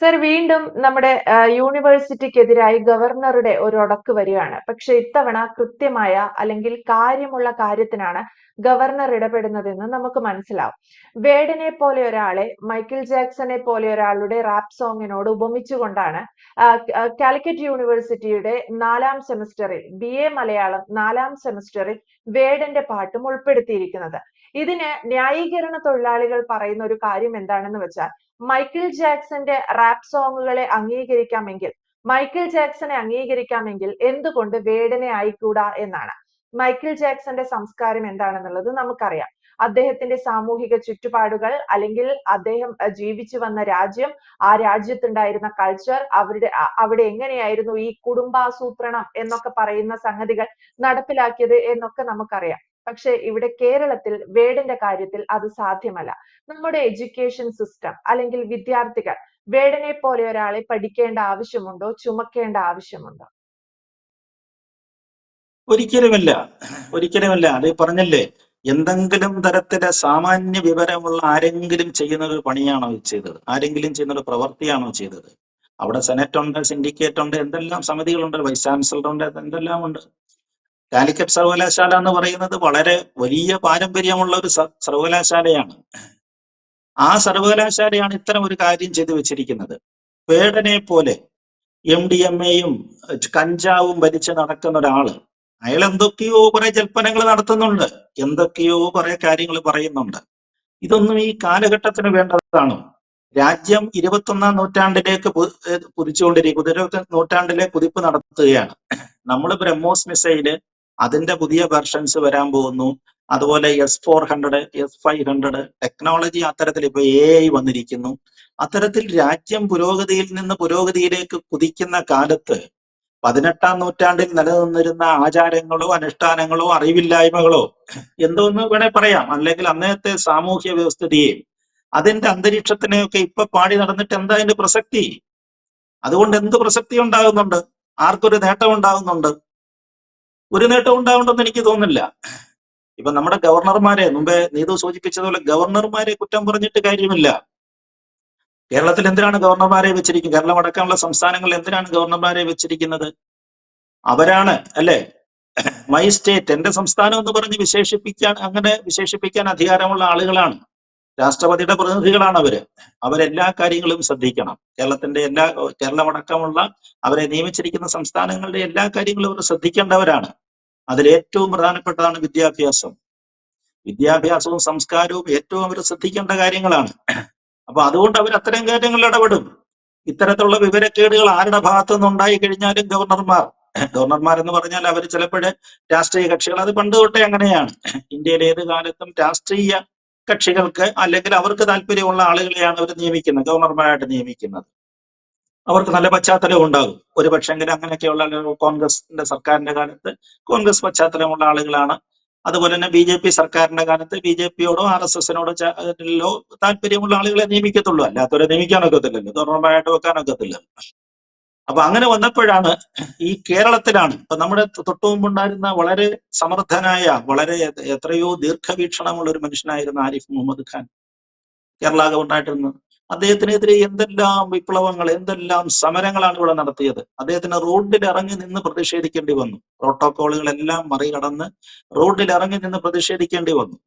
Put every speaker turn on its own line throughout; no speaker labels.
Sir വീണ്ടും നമ്മുടെ യൂണിവേഴ്സിറ്റിക്കെതിരായി ഗവർണറുടെ ഒരു ഒടക്ക് വരികയാണ്. പക്ഷെ ഇത്തവണ കൃത്യമായ അല്ലെങ്കിൽ കാര്യമുള്ള കാര്യത്തിനാണ് ഗവർണർ ഇടപെടുന്നതെന്ന് നമുക്ക് മനസ്സിലാവും. വേർഡിനെ പോലെ ഒരാളെ മൈക്കിൾ ജാക്സനെ പോലെ ഒരാളുടെ റാപ്പ് സോങ്ങിനോട് ഉപമിച്ചുകൊണ്ടാണ് കാലിക്കറ്റ് യൂണിവേഴ്സിറ്റിയുടെ നാലാം സെമസ്റ്ററിൽ ബി.എ മലയാളം നാലാം സെമസ്റ്ററിൽ വേർഡിന്റെ പാട്ടും ഉൾപ്പെടുത്തിയിരിക്കുന്നത്. ഇതിന് ന്യായീകരണ തൊഴിലാളികൾ പറയുന്ന ഒരു കാര്യം എന്താണെന്ന് വെച്ചാൽ മൈക്കിൾ ജാക്സന്റെ റാപ്പ് സോങ്ങുകളെ അംഗീകരിക്കാമെങ്കിൽ മൈക്കിൾ ജാക്സനെ അംഗീകരിക്കാമെങ്കിൽ എന്തുകൊണ്ട് വേടനെ ആയിക്കൂടാ എന്നാണ്. മൈക്കിൾ ജാക്സന്റെ സംസ്കാരം എന്താണെന്നുള്ളത് നമുക്കറിയാം. അദ്ദേഹത്തിന്റെ സാമൂഹിക ചുറ്റുപാടുകൾ അല്ലെങ്കിൽ അദ്ദേഹം ജീവിച്ചു വന്ന രാജ്യം, ആ രാജ്യത്തുണ്ടായിരുന്ന കൾച്ചർ, അവരുടെ അവിടെ എങ്ങനെയായിരുന്നു ഈ കുടുംബാസൂത്രണം എന്നൊക്കെ പറയുന്ന സംഗതികൾ നടപ്പിലാക്കിയത് എന്നൊക്കെ നമുക്കറിയാം. പക്ഷെ ഇവിടെ കേരളത്തിൽ വേടിന്റെ കാര്യത്തിൽ അത് സാധ്യമല്ല. നമ്മുടെ എഡ്യൂക്കേഷൻ സിസ്റ്റം അല്ലെങ്കിൽ വിദ്യാർത്ഥികൾ വേടനെ പോലെ ഒരാളെ പഠിക്കേണ്ട ആവശ്യമുണ്ടോ? ചുമക്കേണ്ട ആവശ്യമുണ്ടോ?
ഒരിക്കലുമില്ല ഒരിക്കലുമില്ല അത് പറഞ്ഞല്ലേ എന്തെങ്കിലും തരത്തിലെ സാമാന്യ വിവരമുള്ള ആരെങ്കിലും ചെയ്യുന്ന ഒരു പണിയാണോ ചെയ്തത് ആരെങ്കിലും ചെയ്യുന്ന ഒരു പ്രവൃത്തിയാണോ ചെയ്തത് അവിടെ സെനറ്റ് ഉണ്ട് സിൻഡിക്കേറ്റ് ഉണ്ട് എന്തെല്ലാം സമിതികളുണ്ട് വൈസ് ചാൻസലർ ഉണ്ട് എന്തെല്ലാം ഉണ്ട് കാലിക്കറ്റ് സർവകലാശാല എന്ന് പറയുന്നത് വളരെ വലിയ പാരമ്പര്യമുള്ള ഒരു സർവകലാശാലയാണ്. ആ സർവകലാശാലയാണ് ഇത്തരം ഒരു കാര്യം ചെയ്തു വെച്ചിരിക്കുന്നത്. പേടനെ പോലെ എം ഡി എം എയും കഞ്ചാവും വലിച്ച് നടക്കുന്ന ഒരാൾ അയാൾ എന്തൊക്കെയോ കുറെ ജൽപ്പനങ്ങൾ നടത്തുന്നുണ്ട്. എന്തൊക്കെയോ കുറെ കാര്യങ്ങൾ പറയുന്നുണ്ട്. ഇതൊന്നും ഈ കാലഘട്ടത്തിന് വേണ്ടതാണ്. രാജ്യം ഇരുപത്തൊന്നാം നൂറ്റാണ്ടിലേക്ക് കുതിച്ചുകൊണ്ടിരിക്കും ഇരുപത്തി നൂറ്റാണ്ടിലെ കുതിപ്പ് നടത്തുകയാണ്. നമ്മൾ ബ്രഹ്മോസ് മിസൈൽ അതിന്റെ പുതിയ വെർഷൻസ് വരാൻ പോകുന്നു. അതുപോലെ S four hundred S five hundred technology അത്തരത്തിൽ ഇപ്പൊ എ ഐ വന്നിരിക്കുന്നു. അത്തരത്തിൽ രാജ്യം പുരോഗതിയിൽ നിന്ന് പുരോഗതിയിലേക്ക് കുതിക്കുന്ന കാലത്ത് പതിനെട്ടാം നൂറ്റാണ്ടിൽ നിലനിന്നിരുന്ന ആചാരങ്ങളോ അനുഷ്ഠാനങ്ങളോ അറിവില്ലായ്മകളോ എന്തോന്ന് വേണേ പറയാം. അല്ലെങ്കിൽ അന്നത്തെ സാമൂഹ്യ വ്യവസ്ഥിതിയെയും അതിന്റെ അന്തരീക്ഷത്തിനെയൊക്കെ ഇപ്പൊ പാടി നടന്നിട്ട് എന്താ അതിന്റെ പ്രസക്തി? അതുകൊണ്ട് എന്ത് പ്രസക്തി ഉണ്ടാകുന്നുണ്ട്? ആർക്കൊരു നേട്ടം ഉണ്ടാകുന്നുണ്ട്? ഒരു നേട്ടം ഉണ്ടാവുണ്ടെന്ന് എനിക്ക് തോന്നുന്നില്ല. ഇപ്പൊ നമ്മുടെ ഗവർണർമാരെ മുമ്പേ നീതു സൂചിപ്പിച്ചതുപോലെ ഗവർണർമാരെ കുറ്റം പറഞ്ഞിട്ട് കാര്യമില്ല. കേരളത്തിൽ എന്തിനാണ് ഗവർണർമാരെ വെച്ചിരിക്കുന്നത് കേരളം അടക്കമുള്ള സംസ്ഥാനങ്ങളിൽ എന്തിനാണ് ഗവർണർമാരെ വെച്ചിരിക്കുന്നത്? അവരാണ് അല്ലെ? മൈ സ്റ്റേറ്റ് എന്റെ സംസ്ഥാനം എന്ന് പറഞ്ഞ് വിശേഷിപ്പിക്കാൻ അങ്ങനെ വിശേഷിപ്പിക്കാൻ അധികാരമുള്ള ആളുകളാണ്. രാഷ്ട്രപതിയുടെ പ്രതിനിധികളാണ് അവർ. അവരെല്ലാ കാര്യങ്ങളും ശ്രദ്ധിക്കണം. കേരളത്തിന്റെ എല്ലാ കേരളമടക്കമുള്ള അവരെ നിയമിച്ചിരിക്കുന്ന സംസ്ഥാനങ്ങളുടെ എല്ലാ കാര്യങ്ങളും അവർ ശ്രദ്ധിക്കേണ്ടവരാണ്. അതിലേറ്റവും പ്രധാനപ്പെട്ടതാണ് വിദ്യാഭ്യാസം. വിദ്യാഭ്യാസവും സംസ്കാരവും ഏറ്റവും അവർ ശ്രദ്ധിക്കേണ്ട കാര്യങ്ങളാണ്. അപ്പൊ അതുകൊണ്ട് അവർ അത്തരം കാര്യങ്ങളിൽ ഇടപെടും. ഇത്തരത്തിലുള്ള വിവരക്കേടുകൾ ആരുടെ ഭാഗത്തു നിന്നുണ്ടായി കഴിഞ്ഞാലും ഗവർണർമാർ. ഗവർണർമാർ എന്ന് പറഞ്ഞാൽ അവർ ചിലപ്പോഴ് രാഷ്ട്രീയ കക്ഷികൾ. അത് പണ്ട് തൊട്ടേ അങ്ങനെയാണ്. ഇന്ത്യയിലെ ഏത് കാലത്തും രാഷ്ട്രീയ കക്ഷികൾക്ക് അല്ലെങ്കിൽ അവർക്ക് താല്പര്യമുള്ള ആളുകളെയാണ് അവർ നിയമിക്കുന്നത് ഗവർണർമാരായിട്ട് നിയമിക്കുന്നത്. അവർക്ക് നല്ല പശ്ചാത്തലം ഉണ്ടാകും. ഒരു പക്ഷെങ്കിലും അങ്ങനെയൊക്കെയുള്ള കോൺഗ്രസിന്റെ സർക്കാരിന്റെ കാലത്ത് കോൺഗ്രസ് പശ്ചാത്തലമുള്ള ആളുകളാണ്. അതുപോലെ തന്നെ ബി ജെ പി സർക്കാരിന്റെ കാലത്ത് ബി ജെ പിയോടോ ആർ എസ് എസിനോടോ താല്പര്യമുള്ള ആളുകളെ നിയമിക്കത്തുള്ളൂ. അല്ലാത്തവരെ നിയമിക്കാനൊക്കത്തില്ലല്ലോ. ഗവർണർമാരായിട്ട് വെക്കാനൊക്കത്തില്ല അപ്പൊ അങ്ങനെ വന്നപ്പോഴാണ് ഈ കേരളത്തിലാണ് ഇപ്പൊ നമ്മുടെ തൊട്ടു മുമ്പുണ്ടായിരുന്ന വളരെ സമർത്ഥനായ വളരെ എത്രയോ ദീർഘവീക്ഷണമുള്ള ഒരു മനുഷ്യനായിരുന്നു ആരിഫ് മുഹമ്മദ് ഖാൻ. കേരള ഗവർണറായിട്ടിരുന്നത് അദ്ദേഹത്തിനെതിരെ എന്തെല്ലാം വിപ്ലവങ്ങൾ എന്തെല്ലാം സമരങ്ങളാണ് ഇവിടെ നടത്തിയത്. അദ്ദേഹത്തിന് റോഡിൽ ഇറങ്ങി നിന്ന് പ്രതിഷേധിക്കേണ്ടി വന്നു. പ്രോട്ടോകോളുകളെല്ലാം മറികടന്ന് റോഡിൽ ഇറങ്ങി നിന്ന് പ്രതിഷേധിക്കേണ്ടി വന്നു.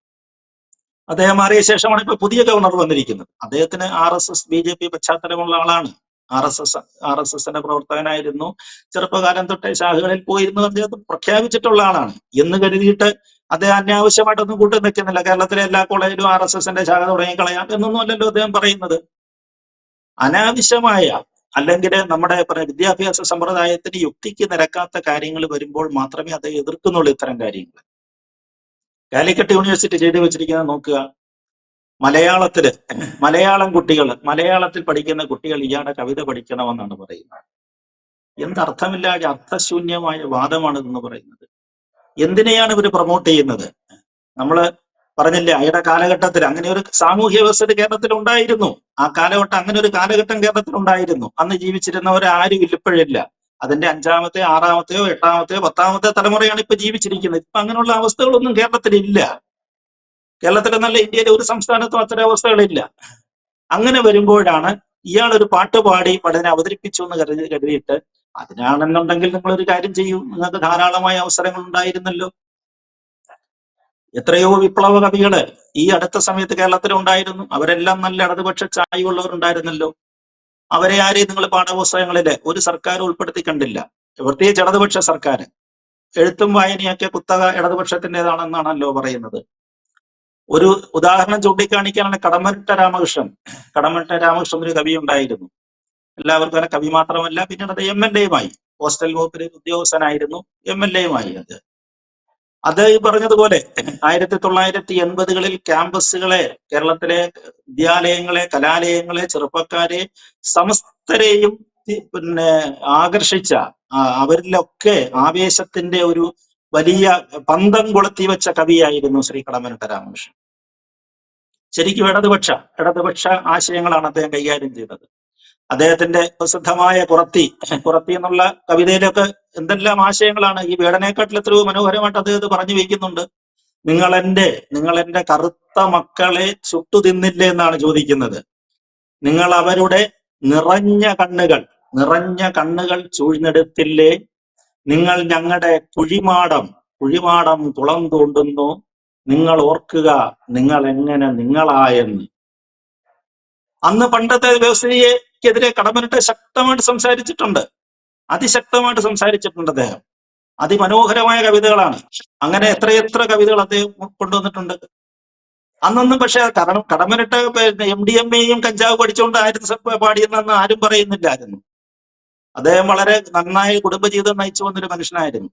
അദ്ദേഹം മാറിയ ശേഷമാണ് ഇപ്പൊ പുതിയ ഗവർണർ വന്നിരിക്കുന്നത്. അദ്ദേഹത്തിന് R S S B J P പശ്ചാത്തലമുള്ള ആളാണ്. R S S R S എസിന്റെ പ്രവർത്തകനായിരുന്നു. ചെറുപ്പകാലം തൊട്ടേ ശാഖകളിൽ പോയിരുന്നു. അദ്ദേഹം പ്രഖ്യാപിച്ചിട്ടുള്ള ആളാണ്. എന്ന് കരുതിയിട്ട് അദ്ദേഹം അനാവശ്യമായിട്ടൊന്നും കൂട്ടി നിൽക്കുന്നില്ല. കേരളത്തിലെ എല്ലാ കോളേജിലും ആർ എസ് എസിന്റെ ശാഖ തുടങ്ങിക്കളയാം എന്നൊന്നും അല്ലല്ലോ അദ്ദേഹം പറയുന്നത്. അനാവശ്യമായ അല്ലെങ്കിൽ നമ്മുടെ വിദ്യാഭ്യാസ സമ്പ്രദായത്തിന് യുക്തിക്ക് നിരക്കാത്ത കാര്യങ്ങൾ വരുമ്പോൾ മാത്രമേ അദ്ദേഹം എതിർക്കുന്നുള്ളൂ ഇത്തരം കാര്യങ്ങൾ. കാലിക്കറ്റ് യൂണിവേഴ്സിറ്റി ചെയ്തു വെച്ചിരിക്കുന്നത് നോക്കുക. മലയാളത്തിൽ മലയാളം കുട്ടികൾ മലയാളത്തിൽ പഠിക്കുന്ന കുട്ടികൾ ഇയാളുടെ കവിത പഠിക്കണമെന്നാണ് പറയുന്നത്. എന്തർത്ഥമില്ലാതെ അർത്ഥശൂന്യമായ വാദമാണ് എന്ന് പറയുന്നത്. എന്തിനെയാണ് ഇവർ പ്രൊമോട്ട് ചെയ്യുന്നത്? നമ്മൾ പറഞ്ഞില്ലേ അയാളുടെ കാലഘട്ടത്തിൽ അങ്ങനെ ഒരു സാമൂഹ്യ വ്യവസ്ഥ കേരളത്തിൽ ഉണ്ടായിരുന്നു. ആ കാലഘട്ടം അങ്ങനെ ഒരു കാലഘട്ടം കേരളത്തിൽ ഉണ്ടായിരുന്നു. അന്ന് ജീവിച്ചിരുന്നവർ ആരും ഇപ്പോഴില്ല. അതിന്റെ അഞ്ചാമത്തെ ആറാമത്തെയോ എട്ടാമത്തെയോ പത്താമത്തെ തലമുറയാണ് ഇപ്പൊ ജീവിച്ചിരിക്കുന്നത്. ഇപ്പൊ അങ്ങനെയുള്ള അവസ്ഥകളൊന്നും കേരളത്തിൽ ഇല്ല കേരളത്തിലെ നല്ല ഇന്ത്യയിലെ ഒരു സംസ്ഥാനത്തും അത്തരം അവസ്ഥകളില്ല. അങ്ങനെ വരുമ്പോഴാണ് ഇയാൾ ഒരു പാട്ട് പാടി പഠനം അവതരിപ്പിച്ചു എന്ന് കരുതി കരുതിയിട്ട് അതിനാണെന്നുണ്ടെങ്കിൽ നിങ്ങൾ ഒരു കാര്യം ചെയ്യൂ. നിങ്ങൾക്ക് ധാരാളമായ അവസരങ്ങൾ ഉണ്ടായിരുന്നല്ലോ. എത്രയോ വിപ്ലവ കവികൾ ഈ അടുത്ത സമയത്ത് കേരളത്തിൽ ഉണ്ടായിരുന്നു. അവരെല്ലാം നല്ല ഇടതുപക്ഷ ചായ്വുള്ളവർ ഉണ്ടായിരുന്നല്ലോ അവരെ ആരെയും നിങ്ങൾ പാഠപുസ്തകങ്ങളിൽ ഒരു സർക്കാർ ഉൾപ്പെടുത്തി കണ്ടില്ല. പ്രത്യേകിച്ച് ഇടതുപക്ഷ സർക്കാർ എഴുത്തും വായനയൊക്കെ കുത്തക ഇടതുപക്ഷത്തിന്റെതാണെന്നാണല്ലോ പറയുന്നത്. ഒരു ഉദാഹരണം ചൂണ്ടിക്കാണിക്കാനാണ് കടമറ്റ രാമകൃഷ്ണൻ. കടമറ്റ രാമകൃഷ്ണൻ ഒരു കവി ഉണ്ടായിരുന്നു. എല്ലാവർക്കും അങ്ങനെ കവി മാത്രമല്ല പിന്നീട് അത് എം എൽ എയുമായി. പോസ്റ്റൽ വകുപ്പിലെ ഉദ്യോഗസ്ഥനായിരുന്നു എം എൽ എയുമായി അത്. അത് ഈ പറഞ്ഞതുപോലെ ആയിരത്തി തൊള്ളായിരത്തി എൺപതുകളിൽ ക്യാമ്പസുകളെ കേരളത്തിലെ വിദ്യാലയങ്ങളെ കലാലയങ്ങളെ ചെറുപ്പക്കാരെ സമസ്തരെയും പിന്നെ ആകർഷിച്ച അവരിലൊക്കെ ആവേശത്തിന്റെ ഒരു വലിയ പന്തം കൊളുത്തി വെച്ച കവിയായിരുന്നു ശ്രീ കടമനിട്ട രാമകൃഷ്ണൻ ശരിക്കും ഇടതുപക്ഷ ഇടതുപക്ഷ ആശയങ്ങളാണ് അദ്ദേഹം കൈകാര്യം ചെയ്തത്. അദ്ദേഹത്തിന്റെ പ്രസിദ്ധമായ കുറത്തി കുറത്തി എന്നുള്ള കവിതയിലൊക്കെ എന്തെല്ലാം ആശയങ്ങളാണ് ഈ വേടനെക്കാട്ടിൽ എത്രയോ മനോഹരമായിട്ട് അദ്ദേഹം പറഞ്ഞു വയ്ക്കുന്നുണ്ട് നിങ്ങൾ എന്റെ നിങ്ങൾ എന്റെ കറുത്ത മക്കളെ ചുട്ടു തിന്നില്ലേ എന്നാണ് ചോദിക്കുന്നത്. നിങ്ങൾ അവരുടെ നിറഞ്ഞ കണ്ണുകൾ നിറഞ്ഞ കണ്ണുകൾ ചൂഴ്ന്നെടുത്തില്ലേ? നിങ്ങൾ ഞങ്ങളുടെ കുഴിമാടം കുഴിമാടം കുളം തോണ്ടുന്നു നിങ്ങൾ ഓർക്കുക നിങ്ങൾ എങ്ങനെ നിങ്ങളായെന്ന്. അന്ന് പണ്ടത്തെ വ്യവസ്ഥയെക്കെതിരെ കടമനിട്ട് ശക്തമായിട്ട് സംസാരിച്ചിട്ടുണ്ട്. അതിശക്തമായിട്ട് സംസാരിച്ചിട്ടുണ്ട് അദ്ദേഹം. അതിമനോഹരമായ കവിതകളാണ്. അങ്ങനെ എത്രയെത്ര കവിതകൾ അദ്ദേഹം കൊണ്ടുവന്നിട്ടുണ്ട്. അന്നൊന്നും പക്ഷെ കാരണം കടമനിട്ട് എം ഡി എം എയും കഞ്ചാവ് പഠിച്ചുകൊണ്ടായിരുന്നു പാടിയെന്നന്ന് ആരും പറയുന്നില്ലായിരുന്നു. അദ്ദേഹം വളരെ നന്നായി കുടുംബജീവിതം നയിച്ചു വന്നൊരു മനുഷ്യനായിരുന്നു.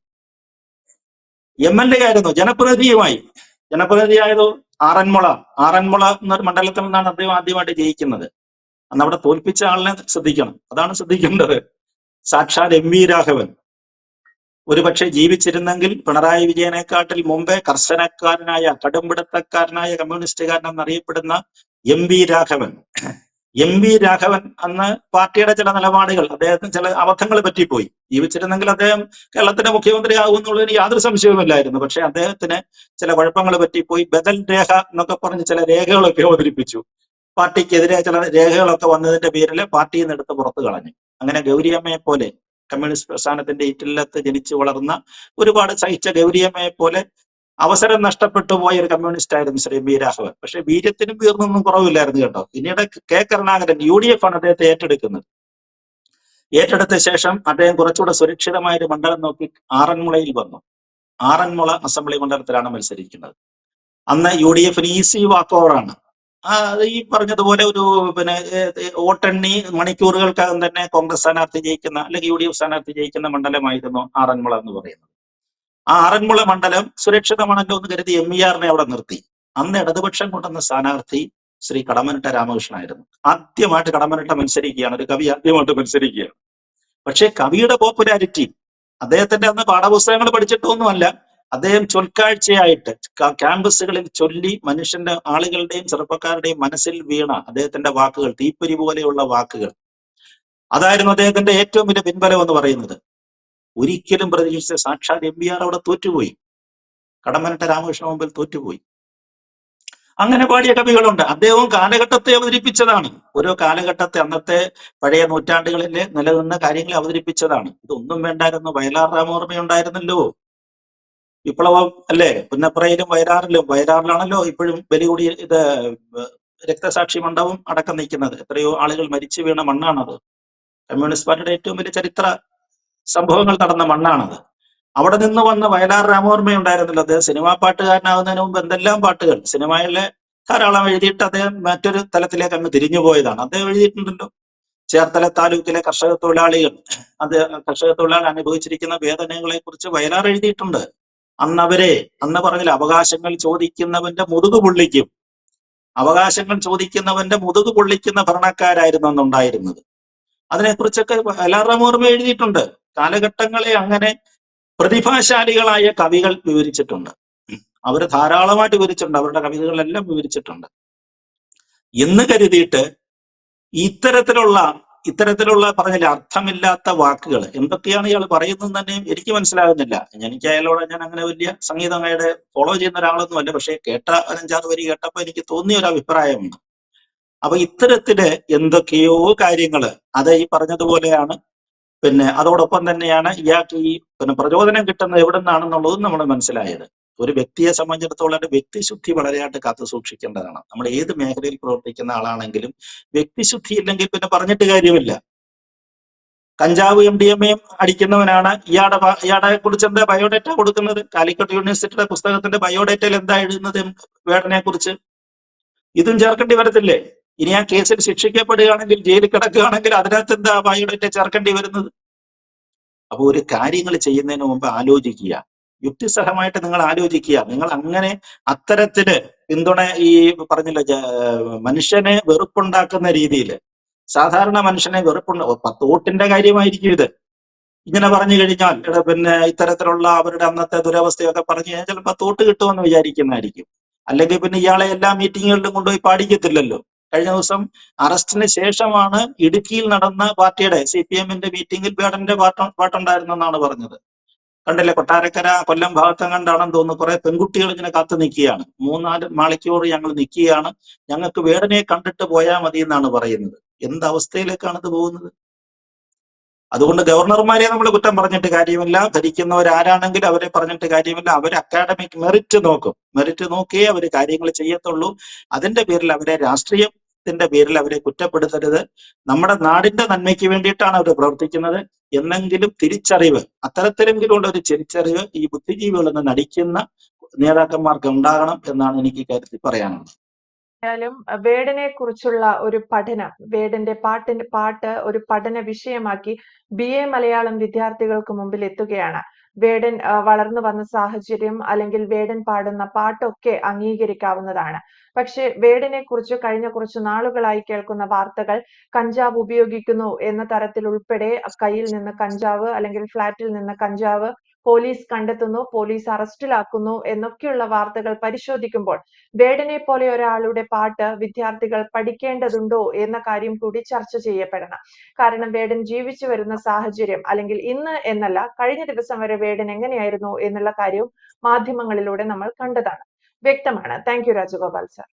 എം എൽ എ ആയിരുന്നു. ജനപ്രതിനിധിയുമായി. ജനപ്രതിനിധിയായത് ആറന്മുള. ആറന്മുള എന്നൊരു മണ്ഡലത്തിൽ നിന്നാണ് അദ്ദേഹം ആദ്യമായിട്ട് ജയിക്കുന്നത്. അന്ന് അവിടെ തോൽപ്പിച്ച ആളിനെ ശ്രദ്ധിക്കണം. അതാണ് ശ്രദ്ധിക്കേണ്ടത്. സാക്ഷാൽ എം വി രാഘവൻ. ഒരുപക്ഷെ ജീവിച്ചിരുന്നെങ്കിൽ പിണറായി വിജയനെക്കാട്ടിൽ മുമ്പേ കർശനക്കാരനായ കടുംപിടുത്തക്കാരനായ കമ്മ്യൂണിസ്റ്റുകാരൻ എന്നറിയപ്പെടുന്ന M V Raghavan. M V Raghavan അന്ന് പാർട്ടിയുടെ ചില നിലപാടുകൾ അദ്ദേഹത്തിന് ചില അബദ്ധങ്ങൾ പറ്റിപ്പോയി. ജീവിച്ചിരുന്നെങ്കിൽ അദ്ദേഹം കേരളത്തിന്റെ മുഖ്യമന്ത്രി ആകുമെന്നുള്ളതിന് യാതൊരു സംശയവുമില്ലായിരുന്നു പക്ഷെ അദ്ദേഹത്തിന് ചില കുഴപ്പങ്ങൾ പറ്റിപ്പോയി. ബദൽ രേഖ എന്നൊക്കെ പറഞ്ഞ് ചില രേഖകളൊക്കെ അവതരിപ്പിച്ചു. പാർട്ടിക്കെതിരെ ചില രേഖകളൊക്കെ വന്നതിന്റെ പേരിൽ പാർട്ടിയിൽ നിന്ന് എടുത്ത് പുറത്തു കളഞ്ഞു. അങ്ങനെ ഗൗരിയമ്മയെ പോലെ കമ്മ്യൂണിസ്റ്റ് പ്രസ്ഥാനത്തിന്റെ ഇറ്റില്ലത്ത് ജനിച്ചു വളർന്ന ഒരുപാട് സഹിച്ച ഗൗരിയമ്മയെ പോലെ അവസരം നഷ്ടപ്പെട്ടു പോയ ഒരു കമ്മ്യൂണിസ്റ്റ് ആയിരുന്നു ശ്രീ ബി രാഘവൻ പക്ഷെ വീര്യത്തിനും വീർന്നൊന്നും കുറവില്ലായിരുന്നു കേട്ടോ. പിന്നീട് K Karunakaran U D F ആണ് അദ്ദേഹത്തെ ഏറ്റെടുക്കുന്നത്. ഏറ്റെടുത്ത ശേഷം അദ്ദേഹം കുറച്ചുകൂടെ സുരക്ഷിതമായ ഒരു മണ്ഡലം നോക്കി ആറന്മുളയിൽ വന്നു. ആറന്മുള അസംബ്ലി മണ്ഡലത്തിലാണ് മത്സരിക്കുന്നത്. അന്ന് യു ഡി എഫിന് ഈസി വാക്ക് ഓവറാണ്. ഈ പറഞ്ഞതുപോലെ ഒരു പിന്നെ വോട്ടെണ്ണി മണിക്കൂറുകൾക്കകം തന്നെ കോൺഗ്രസ് സ്ഥാനാർത്ഥി ജയിക്കുന്ന അല്ലെങ്കിൽ യു ഡി എഫ് സ്ഥാനാർത്ഥി ജയിക്കുന്ന മണ്ഡലമായിരുന്നു ആറന്മുള എന്ന് പറയുന്നത്. ആ ആറന്മുള മണ്ഡലം സുരക്ഷിതമാണല്ലോ എന്ന് കരുതി എം ഇ ആറിനെ അവിടെ നിർത്തി. അന്ന് ഇടതുപക്ഷം കൊണ്ടുവന്ന സ്ഥാനാർത്ഥി ശ്രീ കടമനട്ട രാമകൃഷ്ണനായിരുന്നു ആദ്യമായിട്ട് കടമനട്ട മത്സരിക്കുകയാണ്. ഒരു കവി ആദ്യമായിട്ട് മത്സരിക്കുകയാണ്. പക്ഷേ കവിയുടെ പോപ്പുലാരിറ്റി അദ്ദേഹത്തിന്റെ അന്ന് പാഠപുസ്തകങ്ങൾ പഠിച്ചിട്ടൊന്നുമല്ല. അദ്ദേഹം ചൊൽക്കാഴ്ചയായിട്ട് ക്യാമ്പസുകളിൽ ചൊല്ലി മനുഷ്യന്റെ ആളുകളുടെയും ചെറുപ്പക്കാരുടെയും മനസ്സിൽ വീണ അദ്ദേഹത്തിന്റെ വാക്കുകൾ തീപ്പൊരി പോലെയുള്ള വാക്കുകൾ. അതായിരുന്നു അദ്ദേഹത്തിന്റെ ഏറ്റവും വലിയ പിൻബലം എന്ന് പറയുന്നത്. ഒരിക്കലും പ്രതീക്ഷിച്ച സാക്ഷാത് എം ബി ആർ അവിടെ തോറ്റുപോയി. കടമനട്ട രാമകൃഷ്ണ മുമ്പിൽ തോറ്റുപോയി. അങ്ങനെ പാടിയ കവികളുണ്ട്. അദ്ദേഹവും കാലഘട്ടത്തെ അവതരിപ്പിച്ചതാണ്. ഓരോ കാലഘട്ടത്തെ അന്നത്തെ പഴയ നൂറ്റാണ്ടുകളിൽ നിലനിന്ന കാര്യങ്ങളെ അവതരിപ്പിച്ചതാണ്. ഇതൊന്നും വേണ്ടായിരുന്നു. വയലാർ രാമവർമ്മ ഉണ്ടായിരുന്നല്ലോ വിപ്ലവം അല്ലേ? പുന്നപ്രയിലും വയലാറിലും. വയലാറിലാണല്ലോ ഇപ്പോഴും ബലികൂടി ഇത് രക്തസാക്ഷി മണ്ഡപം അടക്കം നിൽക്കുന്നത്. എത്രയോ ആളുകൾ മരിച്ചു വീണ മണ്ണാണത്. കമ്മ്യൂണിസ്റ്റ് പാർട്ടിയുടെ ഏറ്റവും വലിയ ചരിത്ര സംഭവങ്ങൾ നടന്ന മണ്ണാണത്. അവിടെ നിന്ന് വന്ന വയലാർ രാമവർമ്മ ഉണ്ടായിരുന്നില്ല അദ്ദേഹം. സിനിമാ പാട്ടുകാരനാകുന്നതിന് മുമ്പ് എന്തെല്ലാം പാട്ടുകൾ? സിനിമയിലെ ധാരാളം എഴുതിയിട്ട് അദ്ദേഹം മറ്റൊരു തലത്തിലേക്ക് അങ്ങ് തിരിഞ്ഞു പോയതാണ്. അദ്ദേഹം എഴുതിയിട്ടുണ്ടല്ലോ. ചേർത്തല താലൂക്കിലെ കർഷക തൊഴിലാളികൾ. അത് കർഷക തൊഴിലാളി അനുഭവിച്ചിരിക്കുന്ന വേദനകളെ കുറിച്ച് വയലാർ എഴുതിയിട്ടുണ്ട്. അന്നവരെ അന്ന് പറഞ്ഞില്ല അവകാശങ്ങൾ ചോദിക്കുന്നവന്റെ മുതുകു പൊള്ളിക്കും. അവകാശങ്ങൾ ചോദിക്കുന്നവന്റെ മുതുകു പൊള്ളിക്കുന്ന ഭരണക്കാരായിരുന്നു അന്നുണ്ടായിരുന്നത്. അതിനെക്കുറിച്ചൊക്കെ രാമവർമ്മ എഴുതിയിട്ടുണ്ട്. കാലഘട്ടങ്ങളെ അങ്ങനെ പ്രതിഭാശാലികളായ കവികൾ വിവരിച്ചിട്ടുണ്ട്. അവർ ധാരാളമായിട്ട് വിവരിച്ചിട്ടുണ്ട്. അവരുടെ കവിതകളെല്ലാം വിവരിച്ചിട്ടുണ്ട്. എന്ന് കരുതിയിട്ട് ഇത്തരത്തിലുള്ള ഇത്തരത്തിലുള്ള പറഞ്ഞില്ല അർത്ഥമില്ലാത്ത വാക്കുകൾ എന്തൊക്കെയാണ് ഇയാൾ പറയുന്നത് തന്നെ എനിക്ക് മനസ്സിലാകുന്നില്ല. എനിക്ക് അയാളോട് ഞാൻ അങ്ങനെ വലിയ സംഗീതങ്ങളുടെ ഫോളോ ചെയ്യുന്ന ഒരാളൊന്നുമല്ല. പക്ഷേ കേട്ട അഞ്ചാറ് വരി കേട്ടപ്പോൾ എനിക്ക് തോന്നിയ ഒരു അഭിപ്രായമുണ്ട് അപ്പൊ ഇത്തരത്തിൽ എന്തൊക്കെയോ കാര്യങ്ങൾ അത് ഈ പറഞ്ഞതുപോലെയാണ്. പിന്നെ അതോടൊപ്പം തന്നെയാണ് ഇയാൾക്ക് ഈ പിന്നെ പ്രചോദനം കിട്ടുന്നത് എവിടെ നിന്നാണെന്നുള്ളതും നമ്മൾ മനസ്സിലായത്. ഒരു വ്യക്തിയെ സംബന്ധിച്ചിടത്തോളം എന്റെ വ്യക്തിശുദ്ധി വളരെയായിട്ട് കാത്തു സൂക്ഷിക്കേണ്ടതാണ്. നമ്മൾ ഏത് മേഖലയിൽ പ്രവർത്തിക്കുന്ന ആളാണെങ്കിലും വ്യക്തിശുദ്ധി ഇല്ലെങ്കിൽ പിന്നെ പറഞ്ഞിട്ട് കാര്യമില്ല. കഞ്ചാവ് എം ഡി എം എയും അടിക്കുന്നവനാണ് ഇയാളുടെ ഇയാളെ കുറിച്ച് എന്താ ബയോഡേറ്റ കൊടുക്കുന്നത്? കാലിക്കറ്റ് യൂണിവേഴ്സിറ്റിയുടെ പുസ്തകത്തിന്റെ ബയോഡേറ്റയിൽ എന്താ എഴുതുന്നത് വേടനെ കുറിച്ച് ഇതും ചേർക്കേണ്ടി വരത്തില്ലേ? ഇനി ആ കേസിൽ ശിക്ഷിക്കപ്പെടുകയാണെങ്കിൽ ജയിലിൽ കിടക്കുകയാണെങ്കിൽ അതിനകത്ത് എന്താ ബയോഡേറ്റ ചേർക്കേണ്ടി വരുന്നത്? അപ്പൊ ഒരു കാര്യങ്ങൾ ചെയ്യുന്നതിന് മുമ്പ് ആലോചിക്കുക. യുക്തിസഹമായിട്ട് നിങ്ങൾ ആലോചിക്കുക. നിങ്ങൾ അങ്ങനെ അത്തരത്തിൽ പിന്തുണ ഈ പറഞ്ഞില്ല മനുഷ്യനെ വെറുപ്പുണ്ടാക്കുന്ന രീതിയിൽ സാധാരണ മനുഷ്യനെ വെറുപ്പുണ്ട പത്ത് കാര്യമായിരിക്കും ഇത്. ഇങ്ങനെ പറഞ്ഞു കഴിഞ്ഞാൽ പിന്നെ ഇത്തരത്തിലുള്ള അവരുടെ അന്നത്തെ ദുരവസ്ഥയൊക്കെ പറഞ്ഞു കഴിഞ്ഞാൽ ചിലപ്പോൾ തോട്ട് കിട്ടുമെന്ന് വിചാരിക്കുന്നതായിരിക്കും. അല്ലെങ്കിൽ പിന്നെ ഇയാളെ എല്ലാ മീറ്റിങ്ങുകളിലും കൊണ്ടുപോയി പാടിക്കത്തില്ലല്ലോ. കഴിഞ്ഞ ദിവസം അറസ്റ്റിന് ശേഷമാണ് ഇടുക്കിയിൽ നടന്ന പാർട്ടിയുടെ സി പി എമ്മിന്റെ മീറ്റിംഗിൽ ബേഡന്റെ പാട്ട് പാട്ടുണ്ടായിരുന്നെന്നാണ് പറഞ്ഞത്. കണ്ടില്ലേ? കൊട്ടാരക്കര കൊല്ലം ഭാഗത്തും കണ്ടാണെന്ന് തോന്നുന്നു കുറെ പെൺകുട്ടികൾ ഇങ്ങനെ കാത്തു നിൽക്കുകയാണ്. മൂന്നാൽ മാളിക്കൂർ ഞങ്ങൾ നിൽക്കുകയാണ്. ഞങ്ങൾക്ക് വേടനെ കണ്ടിട്ട് പോയാൽ മതി എന്നാണ് പറയുന്നത്. എന്ത് അവസ്ഥയിലേക്കാണ് ഇത് പോകുന്നത്? അതുകൊണ്ട് ഗവർണർമാരെ നമ്മൾ കുറ്റം പറഞ്ഞിട്ട് കാര്യമില്ല. ഭരിക്കുന്നവരാരാണെങ്കിലും അവരെ പറഞ്ഞിട്ട് കാര്യമില്ല. അവർ അക്കാഡമിക് മെറിറ്റ് നോക്കും. മെറിറ്റ് നോക്കിയേ അവർ കാര്യങ്ങൾ ചെയ്യത്തുള്ളൂ. അതിന്റെ പേരിൽ അവരെ രാഷ്ട്രീയത്തിന്റെ പേരിൽ അവരെ കുറ്റപ്പെടുത്തരുത്. നമ്മുടെ നാടിന്റെ നന്മയ്ക്ക് വേണ്ടിയിട്ടാണ് അവർ പ്രവർത്തിക്കുന്നത്. എന്നെങ്കിലും തിരിച്ചറിവ് അത്തരത്തിലെങ്കിലും ഉള്ള ഒരു തിരിച്ചറിവ് ഈ ബുദ്ധിജീവികളിൽ നിന്ന് നടിക്കുന്ന നേതാക്കന്മാർക്ക് ഉണ്ടാകണം എന്നാണ് എനിക്ക് കാര്യത്തിൽ പറയാനുള്ളത്.
ആയാലും വേടനെ കുറിച്ചുള്ള ഒരു പഠനം വേടന്റെ പാട്ടിന്റെ പാട്ട് ഒരു പഠന വിഷയമാക്കി ബി എ മലയാളം വിദ്യാർത്ഥികൾക്ക് മുമ്പിൽ എത്തുകയാണ്. വേടൻ വളർന്നു വന്ന സാഹചര്യം അല്ലെങ്കിൽ വേടൻ പാടുന്ന പാട്ടൊക്കെ അംഗീകരിക്കാവുന്നതാണ്. പക്ഷെ വേടനെ കുറിച്ച് കഴിഞ്ഞ കുറച്ച് നാളുകളായി കേൾക്കുന്ന വാർത്തകൾ കഞ്ചാവ് ഉപയോഗിക്കുന്നു എന്ന തരത്തിൽ ഉൾപ്പെടെ കയ്യിൽ നിന്ന് കഞ്ചാവ് അല്ലെങ്കിൽ ഫ്ലാറ്റിൽ നിന്ന് കഞ്ചാവ് പോലീസ് കണ്ടെത്തുന്നു പോലീസ് അറസ്റ്റിലാക്കുന്നു എന്നൊക്കെയുള്ള വാർത്തകൾ പരിശോധിക്കുമ്പോൾ വേടനെ പോലെ ഒരാളുടെ പാട്ട് വിദ്യാർത്ഥികൾ പഠിക്കേണ്ടതുണ്ടോ എന്ന കാര്യം കൂടി ചർച്ച ചെയ്യപ്പെടണം. കാരണം വേടൻ ജീവിച്ചു വരുന്ന സാഹചര്യം അല്ലെങ്കിൽ ഇന്ന് എന്നല്ല കഴിഞ്ഞ ദിവസം വരെ വേടൻ എങ്ങനെയായിരുന്നു എന്നുള്ള കാര്യവും മാധ്യമങ്ങളിലൂടെ നമ്മൾ കണ്ടതാണ്. വ്യക്തമാണ്. Thank you Rajagopal sir.